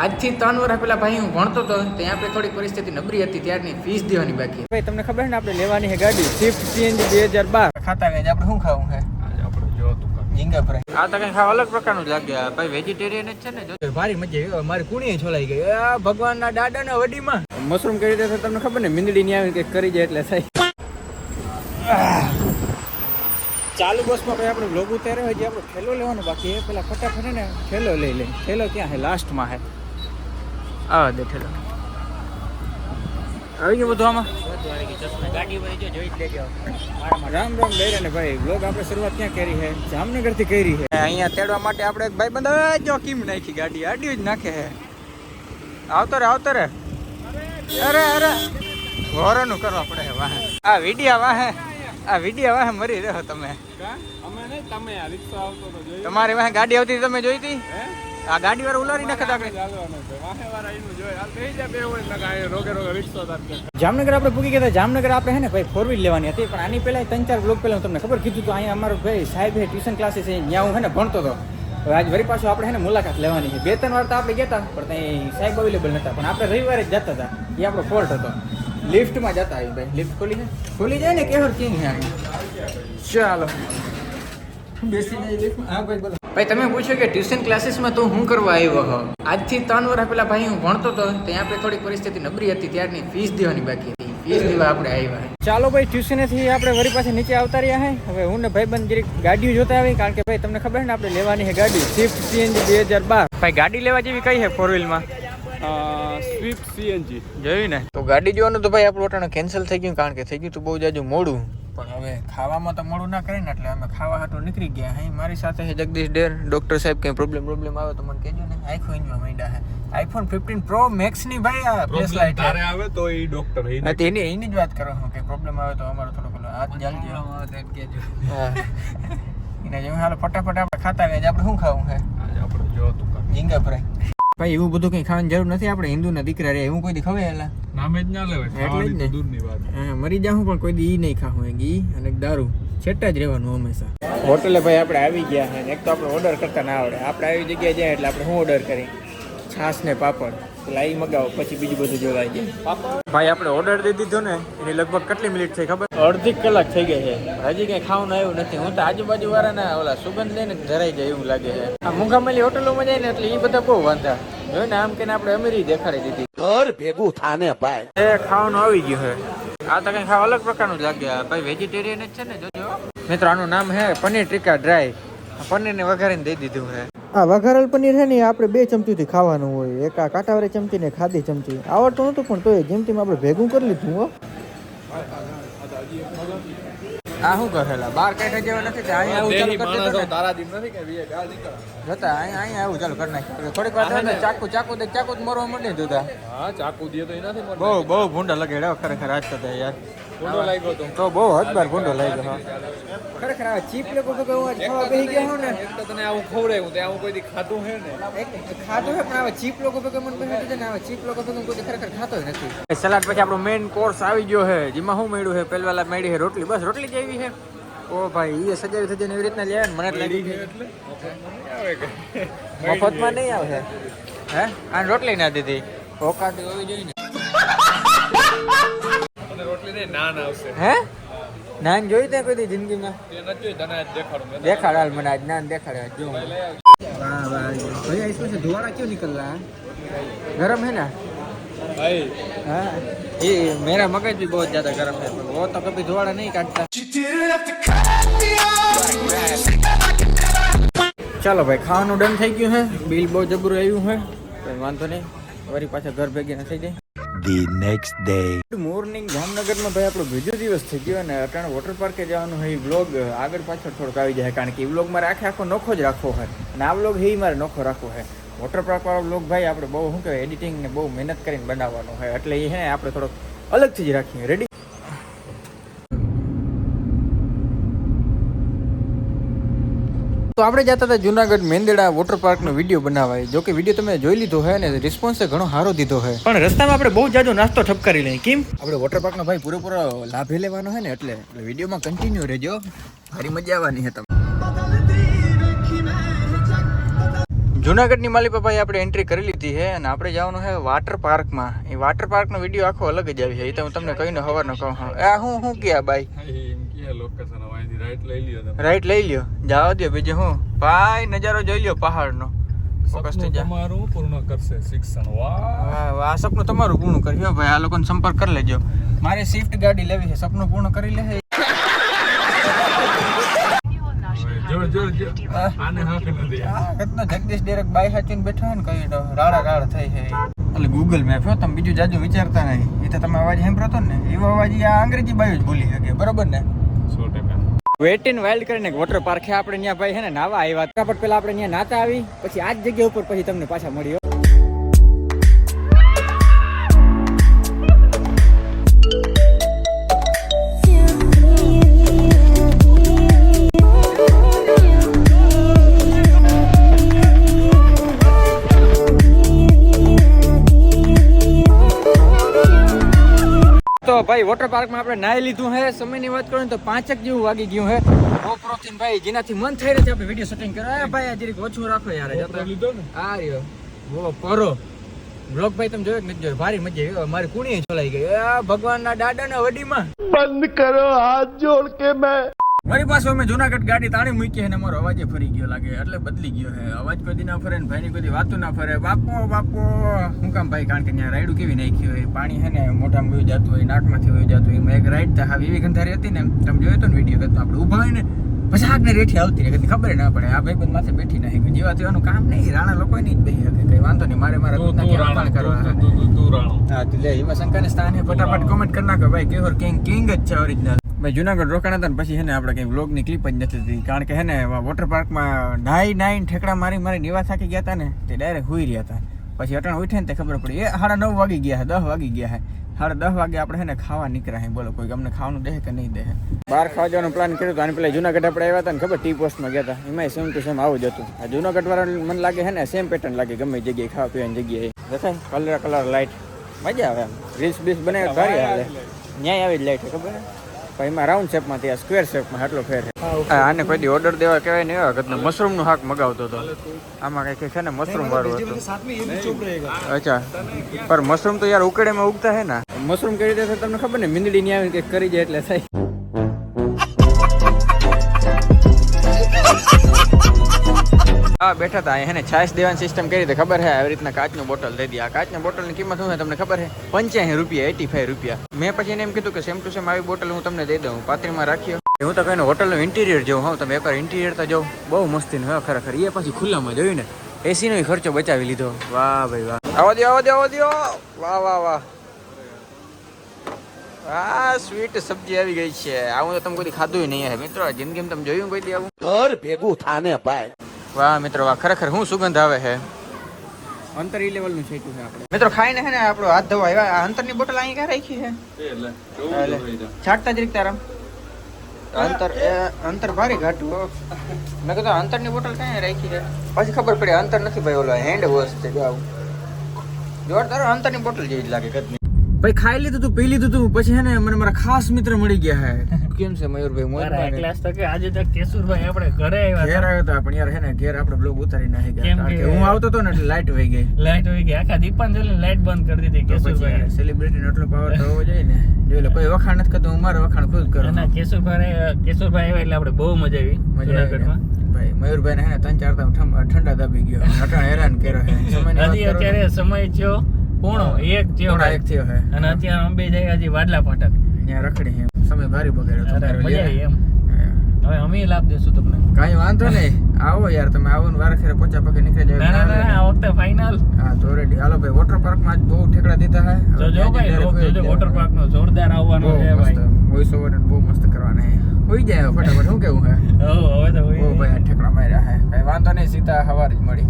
આજથી ત્રણ વર્ષ પહેલા ભાઈ હું ભણતો હતો ત્યાં આપણે થોડી પરિસ્થિતિ નબળી હતી ત્યારની ફીસ દેવાની બાકી. ભાઈ તમને ખબર ને આપણે લેવાની છે ગાડી. સ્વિફ્ટ સીએનજી બે હજાર બાર. ખાતા ગયા આપણે શું ખાવું છે? ઝીંગા ફ્રાય. આ તો કઈ ખાવા અલગ પ્રકારનું લાગે. ભાઈ વેજીટેરિયન જ છે ને જો. ભારી મજા આવી. મારી કુણીએ છોલાઈ ગઈ. આ ભગવાનના દાડાના વડીમાં. મશરૂમ કરી રીતે તમને ખબર ને મીંદડી ની આવી કંઈક કરી જાય એટલે થાય. ચાલુ બસમાં ભાઈ આપણે બ્લોગ ઉતાર્યો હોય જે આપણો થેલો લેવાનો બાકી એ પેલા ફટાફટ ને થેલો લઈ લે. થેલો ક્યાં છે? લાસ્ટમાં છે. આ દે થેલો આવી ગયું બધું આમાં? રામ રામ લઈ ને ભાઈ. બ્લોગ આપણે શરૂઆત ક્યાં કરી છે જામનગરથી કરી છે અહીંયા તેડવા માટે આપણે એક ભાઈ બંધ જો કેમ નાખી ગાડી. આડી જ નાખે છે આવતો રે આવતો રે. અરે અરે. ઘોરાનું કરવા પડે વાહે. આ વિડિયા વાહે. આ વિડિયા વાહે મરી રહ્યો તમે. અમે નહીં તમે આ રિક્ષા આવતો તો તમારી વાહે ગાડી આવતી તમે જોઈ હતી? આ ગાડી વાળા ઉલારી નાખે આગળ. જામનગર આપણે પૂકી ગયા જામનગર આપણે હે ને ભાઈ ફોર વ્હીલ લેવાની હતી. પણ આની પહેલા ત્રણ ચાર બ્લોક પહેલા હું તમને ખબર કીધું તો અહીંયા અમારો ભાઈ સાહેબ હે ટ્યુશન ક્લાસીસ છે ત્યાં હું હે ને ભણતો હતો. આજ વરી પાછું આપણે હે ને મુલાકાત લેવાની છે. બે ત્રણ વાર તો આપણે ગયા પણ ત્યાં સાહેબ અવેલેબલ નતા. પણ આપણે રવિવારે જ જતા હતા. એ આપણો ફોલ્ટ હતો. લિફ્ટમાં જતા આવી ભાઈ. લિફ્ટ ખોલી ને ખોલી જાય ને કેવર કિંગ ચાલો. બેસી જાય. હા ભાઈ, બોલો. ભાઈ તમે પૂછ્યું કે ટ્યુશન ક્લાસીસમાં તો હું કરવા આવ્યો હો આજથી ત્રણ વર્ષ પહેલાં ભાઈ હું ભણતો હતો ત્યાં આપણે થોડી પરિસ્થિતિ નબળી હતી ત્યારની ફીસ દેવાની બાકી હતી. ફીસ દેવા આપણે આવ્યા. ચાલો ભાઈ ટ્યુશનેથી આપણે વરી પાસે નીચે આવતા રહ્યા હે. હવે હું ને ભાઈ બંધ જરીક ગાડીઓ જોતા આવી કારણ કે ભાઈ તમને ખબર છે ને આપણે લેવાની છે ગાડી સ્વિફ્ટ સીએનજી બે હજાર બાર. ભાઈ ગાડી લેવા જેવી કઈ છે ફોર વ્હીલમાં સ્વિફ્ટ સીએનજી જોયું ને? તો ગાડી જોવાનું તો ભાઈ આપણું અટાણે કેન્સલ થઈ ગયું કારણ કે થઈ ગયું તો બહુ જાજુ મોડું. પણ હવે ખાવામાં તો મોડું ના કરે ને એટલે અમે ખાવા હાટું નીકળી ગયા અહીં મારી સાથે જગદીશ ડેર ડોક્ટર સાહેબ કંઈ પ્રોબ્લેમ પ્રોબ્લેમ આવે તો મને કહેજો ને. આઈફોન ઇન્જવા માંડ્યા છે આઈફોન ફિફ્ટીન પ્રો મેક્સની ભાઈ આ ફ્લેશ લાઇટ તારે આવે તો એ ડોક્ટર એ હા તો એની એની જ વાત કરો. હું કે પ્રોબ્લેમ આવે તો અમારો થોડો પેલો હાથ જાલજો હા. એના જેવું હાલ ફટાફટ આપણે ખાતા ગયા આપણે શું ખાવું છે આજે આપણે જો તું ઝીંગા ફ્રાય. ભાઈ એવું બધું કંઈ ખાવાની જરૂર નથી આપણે? હિન્દુના દીકરા રે એવું કોઈ દી ખવે એલા? નામે જ ના લેવાય એટલે જ ખાવાની ને. તો દૂરની વાત. હા મરી જાઉં પણ કોઈ દી ઈ નહીં ખાવું ઘી અને દારૂ. છેટા જ રહેવાનું હંમેશા. હોટલે ભાઈ આપણે આવી ગયા છે એક તો આપણે ઓર્ડર કરતા ના આવડે. આપણે આવી જગ્યાએ જાય એટલે આપણે શું ઓર્ડર કરી? છાશ ને પાપડ. પેલા ઈ મગાવો પછી બીજું બધું જોવાઈ જાય. ભાઈ આપણે ઓર્ડર દઈ દીધો ને એની લગભગ કેટલી મિનિટ થઈ ખબર? અડધી કલાક થઈ ગઈ છે. હજી કઈ ખાવાનું આવ્યું નથી. હું તો આજુબાજુ વાળાના ઓલા સુગંધ લઈને ધરાઈ જાય એવું લાગે છે. આ મૂંઘામલી હોટલોમાં જાય ને એટલે એ બધા બહુ વાંધા. જોયું ને આમ કે આપણે અમીરી દેખાડી દીધી. ઘર ભેગું થાને ભાઈ. એ ખાવાનું આવી ગયું છે આ તો કઈ ખાવા અલગ પ્રકારનું જ લાગે. ભાઈ વેજીટેરિયન જ છે ને જોજો. મિત્રો આનું નામ હે પનીર ટીકા ડ્રાય. પનીર ને વઘારીને દઈ દીધું છે આ વઘારેલ પનીર છે ને આપણે બે ચમચીથી ખાવાનું હોય. એક આ કાંટાવાળી ચમચી ને ખાધી ચમચી. આવડતું નહોતું પણ તોય જેમ તેમ આપણે ભેગું કરી લીધું હો. આ શું કરેલા બાર કાંઠા જવા નથી. તારા દીન કે જોતા અહીંયા અહીંયા આવું ચાલુ કરી નાખ્યું થોડીક વાર થાય ચાકુ ચાકુ દે ચાકુ મરવા મરવા માંડી જોતા હા ચાકુ દે તો એ નથી મળતો બહુ બહુ ભૂંડા લગાડ્યા ખરેખર આજ થતા યાર. ભૂંડો લાગ્યો તો. તો બહુ હદબાર ભૂંડો લાગ્યો હા. ખરેખર આ ચીપ લોકો તો હું ખાવા બેહી ગયા હું ને. એક તો તને આવું ખવડાવ્યું તે આવું કોઈ દી ખાધું હે ને. એક ખાધું હે પણ આવા ચીપ લોકો તો મને બેહી છે ને આવા ચીપ લોકો તો કોઈ ખરેખર ખાતો નથી. સલાડ પછી આપણો મેઈન કોર્સ આવી ગયો છે જેમાં શું મળ્યું છે પહેલા મળી છે રોટલી બસ રોટલી જ આવી છે ઓ ભાઈ એ સજાવી સજાવીને એવી રીતના લે મને લાગી એટલે મફતમાં નહીં આવે હે? આને રોટલી ના દીધી. ઓકાટી હોવી જોઈએ ને. હે? નાન જોઈ તે કોઈ જિંદગીમાં? દેખાડ મને આજ નાન દેખાડ વાહ વાહ ભાઈ આઈસ પાસે ધુવાળા ક્યું નીકળ ગરમ હે ને? ना ભાઈ हाँ ये मेरा मगज भी बहुत ज्यादा गर्म है पर वो तो कभी धुआड़ा नहीं काटता ચાલો ભાઈ ખાવાનું ડન થઈ ગયું છે બિલ બહુ જબરું આવ્યું છે કઈ વાંધો નહીં વળી પાછા ઘર ભેગી ના થઈ જાય the next day good morning જામનગરમાં ભાઈ આપણો બીજો દિવસ થઈ ગયો અને અટાણે વોટર પાર્કે જવાનું હોય એ વ્લોગ આગળ પાછળ થોડોક આવી જાય કારણ કે એ વ્લોગ મારે આખે આખો નોખો જ રાખવો હોય અને આ વ્લોગ એ મારે નોખો રાખવો હોય વોટર પાર્ક વાળો ભાઈ આપણે બહુ શું કહેવાય એડિટિંગને બહુ મહેનત કરીને બનાવવાનું હોય એટલે એ હે આપણે થોડોક અલગથી જ રાખીએ. રેડી તો આપણે જતા હતા જુનાગઢ મેંદડા વોટર પાર્કનો વીડિયો બનાવાય જો કે વીડિયો તમે જોઈ લીધો હોય ને રિસ્પોન્સે ઘણો સારો દીધો હોય. પણ રસ્તામાં આપણે બહુ જાજો નાસ્તો ઠપકારી લઈએ. કેમ? આપણે વોટર પાર્કનો ભાઈ પૂરેપૂરો લાભે લેવાનો હોય ને એટલે એટલે વિડીયોમાં કન્ટિન્યુ રહેજો. મારી મજા આવવાની છે જુનાગઢની માલિપાપાએ આપણે એન્ટ્રી કરી લીધી છે અને આપણે જવાનું છે વોટર પાર્કમાં એ વોટર પાર્કનો વીડિયો આખો અલગ જ આવી છે. એ તો હું તમને કહીને હવારનો કહું હા આ હું શું ભાઈ? કે લોકેશન રાઈટ લઈ લ્યો દે જાવા દો બીજું હું. ભાઈ નજારો જોઈ લ્યો પહાડનો. તમારું પૂર્ણ કરશે શિક્ષણ. વાહ. આ સપનું તમારું પૂર્ણ કર્યું ભાઈ. આ લોકોને સંપર્ક કરી લેજો. મારે સ્વિફ્ટ ગાડી લેવી છે. સપનું પૂર્ણ કરી લે આને નથી કેટલો જગદીશ ડેરેક બાઈ હાચીને બેઠો ને કઈ રાડા રાડ થઈ છે એટલે ગૂગલ મેપ હો તમે બીજું જાજુ વિચારતા નહીં. એ તો તમે અવાજ સાંભળો તો ને એવો અવાજ આ અંગ્રેજી બાયો જ ભૂલી શકે બરોબર ને? સો ટકા. વાઇલ્ડ કરીને વોટર પાર્ક છે આપણે ત્યાં ભાઈ છે ને નાવા આવ્યા ફટાફટ પેલા આપણે ત્યાં નાતા આવી પછી આ જ જગ્યા ઉપર પછી તમને પાછા મળ્યો ભાઈ વોટર પાર્કમાં આપણે નાહી લીધું હે. સમયની વાત કરું ને તો પાંચક જેવું વાગી ગયું હે. પ્રોટીન ભાઈ જેનાથી મન થઈ રહ્યું છે આપણે વીડિયો શૂટિંગ કરવા. ભાઈ આ જરીક ઓછું રાખો યાર લીધો ને? આ રહ્યો. વો પરો. બ્લોક ભાઈ તમે જોયો કે નથી જોયો? ભારી મજા આવી. મારી કુણીએ ચોલાઈ ગઈ. આ ભગવાનના દાદાના વડીમાં. બંધ કરો હાથ જોડ કે મેં. મારી પાસે અમે જુનાગઢ ગાડી તાણી મૂકી અને મારો અવાજ ફરી ગયો લાગે એટલે બદલી ગયો હે. અવાજ કોઈ ના ફરે ને ભાઈની કોઈ વાતો ના ફરે. બાપો બાપો હું કામ ભાઈ? કારણ કે ત્યાં રાયડું કેવી નાખી હોય? પાણી હે ને મોઢામાં વયું જતું હોય નાકમાંથી વયું જતું હોય. એમાં એક રાઈડ તો હાવ એવી ગંધારી હતી ને તમે જોયો તો ને વીડિયો કરતો આપણે ઊભા હોય ને પછી આગને રેઠી આવતી રહે. કદી ખબર ના પડે. આ ભાઈ બંધ માથે બેઠી નાખી. જેવા તેવાનું કામ નહીં. રાણા લોકો નહીં જ બેસી શકે કઈ વાંધો નહીં. મારે મારા દૂધના કરવા હા લે એમાં શંકાને સ્થાન ફટાફટ કોમેન્ટ કરી નાખો. ભાઈ કેવર કિંગ કિંગ જ છે ઓરિજિનલ ભાઈ, જુનાગઢ રોકાણા હતા ને પછી હે ને આપણે કંઈ વ્લોગની ક્લિપ જ નથી થતી કારણ કે હે ને વોટર પાર્કમાં નાઈ નાઈને ઠેકડા મારી મારી નિવાસ થાકી ગયા હતા ને, તે ડાયરેક્ટ હુઈ રહ્યા હતા. પછી અટાણ ઉઠે ને તે ખબર પડી, એ, સાડા નવ વાગી ગયા હે, દસ વાગી ગયા હે. સાડા દસ વાગે આપણે હે ને ખાવા નીકળ્યા બોલો, કોઈ અમને ખાવાનું દે કે નહીં દે બહાર ખાવા જવાનું પ્લાન કર્યું તો આની પેલા જુનાગઢ આપણે આવ્યા હતા ને, ખબર? ટી પોસ્ટમાં ગયા હતા. એમાં સેમ ટુ સેમ આવું જ હતું. આ જુનાગઢ વાળા મને લાગે છે ને સેમ પેટર્ન લાગે, ગમે જગ્યાએ ખાવા પીવાની જગ્યાએ. દેખાય? કલર કલર લાઈટ મજા આવે આમ. રીલ્સ બીલ્સ બનાવે સારી હાલે. ન્યાય આવી જ લાઈટ ખબર? પણ એમાં રાઉન્ડ શેપમાં ત્યાં સ્ક્વેર શેપમાં આટલો ફેર છે. આને કોઈ દી ઓર્ડર દેવા કહેવાય નહીં એવા વખતનો મશરૂમનું શાક મગાવતો હતો. આમાં કઈ છે ને મશરૂમ વાળું હતું. અચ્છા. પર મશરૂમ તો યાર ઉકળેમાં ઉગતા હે ને. મશરૂમ કેવી રીતે તમને ખબર ને મીંદડી ની આવી કઈ કરી જાય એટલે થાય. હા બેઠા હતા એને છાશ દેવાની સિસ્ટમ કરી હતી, ખબર હે? આવી રીતના કાચનું બોટલ દઈ દી આ બોટલ બોટલની કિંમત શું છે તમને ખબર છે પંચ્યાસી રૂપિયા એટી ફાઈવ રૂપિયા. મેં પછી એને એમ કીધું કે સેમ ટુ સેમ આવી બોટલ હું તમને દઈ દઉં પાત્રીમાં રાખ્યો. હું તો કહીને હોટલનું ઇન્ટિરિયર જોઉં, હા, તમે એકવાર ઇન્ટિરિયર તો જોઉં. બહુ મસ્તી હા, ખરેખર. એ પછી ખુલ્લામાં જોયું ને એસીનો ખર્ચો બચાવી લીધો. વાહ ભાઈ વાહ. આવો દો આવો દો આવો દો વાહ વાહ વાહ. આ સ્વીટ સબ્જી આવી ગઈ છે. આવું તો તમે કોઈ ખાધું નહીં મિત્રો જિંદગીમાં તમે જોયું કોઈ આવું? ઘર ભેગું થાને ભાઈ. વાહ મિત્રો વાહ ખરેખર શું સુગંધ આવે છે? અંતર ઈ લેવલનું છે આપણે. મિત્રો ખાઈને હે ને આપણો હાથ ધોવા આવ્યા. આ અંતરની બોટલ અહીં ક્યાં રાખી છે? એટલે એટલે છાંટતા જ રીતતા રામ અંતર એ અંતર ભારી ઘાટું હો. મેં કીધું અંતરની બોટલ ક્યાં રાખી છે? પછી ખબર પડી અંતર નથી ભાઈ ઓલો હેન્ડ વોશ છે જો આવું. જોરદાર અંતરની બોટલ જેવી જ લાગે કદની ભાઈ ખાઈ લીધું તું પી લીધું તું પછી હે ને મને મારા ખાસ મિત્ર મળી ગયા હે. કેમ છે મયુરભાઈ? મોજમાં ને? ક્લાસ તો કે આજે તો કેશુરભાઈ આપણે ઘરે આવ્યા ઘેર આવ્યો હતા પણ યાર હે ને ઘેર આપણે બ્લોગ ઉતારી નાખી ગયા. કારણ કે હું આવતો તો ને એટલે લાઈટ વહી ગઈ. લાઈટ હોય ગઈ. આખા દીપાંજલિ લાઈટ બંધ કરી દીધી કેશુરભાઈ સેલિબ્રિટી એટલો પાવર તો હોવો જોઈએ ને. જોઈ લો કોઈ વખાણ નથી કરતો હું મારો વખાણ ખુદ કરું ના કેશુરભાઈ કેશુરભાઈ આવ્યા એટલે આપણે બહુ મજા આવી મજા આવી જુનાગઢમાં. ભાઈ મયુરભાઈ ને હે ને ત્રણ ચાર તો ઠંડા દાબી ગયો. અટાણ હેરાન કર્યો હજી અત્યારે સમય થયો પોણો એક થયો એક થયો હે. અને અત્યારે અંબે જાય હજી વાડલા ફાટક ત્યાં રખડી સમય ભારી બગાડ્યો. એમ. હવે અમે લાભ દેશું તમને. કઈ વાંધો નહીં. આવો યાર તમે આવો ને વાર ખેરે પોચા પગે નીકળી ના ના જાય ના આ વખતે ફાઇનલ હા તો રેડી હાલો ભાઈ વોટર પાર્કમાં આજ બહુ ઠેકડા દીધા હે. જો જો ભાઈ લોક direct વોટર પાર્ક નો જોરદાર આવવાનો છે ભાઈ. વોઇસ ઓવર બહુ મસ્ત કરવાના. હે હોઈ જાય ફટાફટ. શું કેવું હે? ઓ હવે તો ઓ ભાઈ આ ઠેકડા માર્યા હે. કઈ વાંધો નહીં સીતા હવાર જ મળી.